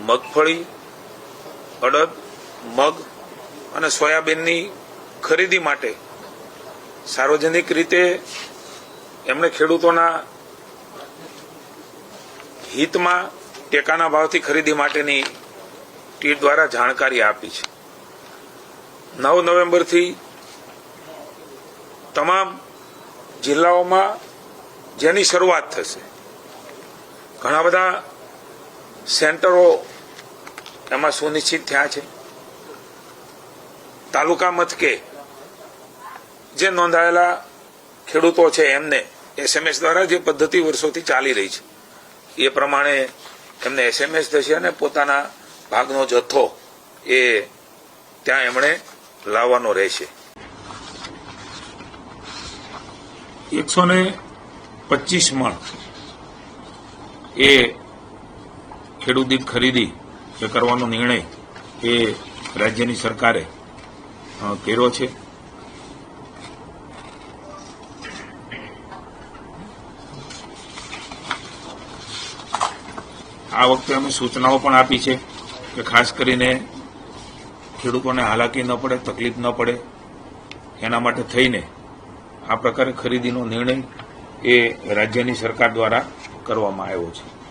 મગફળી, અડદ, મગ અને સોયાબીનની ખરીદી માટે સાર્વજનિક રીતે એમણે ખેડૂતોના હિતમાં ટેકાના ભાવથી ખરીદી માટેની ટીટ દ્વારા જાણકારી આપી છે. નવ નવેમ્બરથી તમામ જિલ્લાઓમાં જેની શરૂઆત થશે. ઘણા બધા સેન્ટરો એમાં સુનિશ્ચિત થયા છે. તાલુકા મથકે જે નોંધાયેલા ખેડૂતો છે એમને એસએમએસ દ્વારા જે પદ્ધતિ વર્ષોથી ચાલી રહી છે. એ પ્રમાણે એમને એસએમએસ થશે અને પોતાના ભાગનો જથ્થો એ ત્યાં એમણે લાવવાનો રહેશે. એકસો ને પચીસ મણ એ ખેડૂત દીઠ ખરીદી એ કરવાનો નિર્ણય એ રાજ્યની સરકારે કર્યો છે? આ વખતે અમે સૂચનાઓ પણ આપી છે કે ખાસ કરીને ખેડૂતોને હાલાકી ન પડે, તકલીફ ન પડે, એના માટે થઈને આ પ્રકારે ખરીદીનો નિર્ણય એ રાજ્યની સરકાર દ્વારા કરવામાં આવ્યો છે.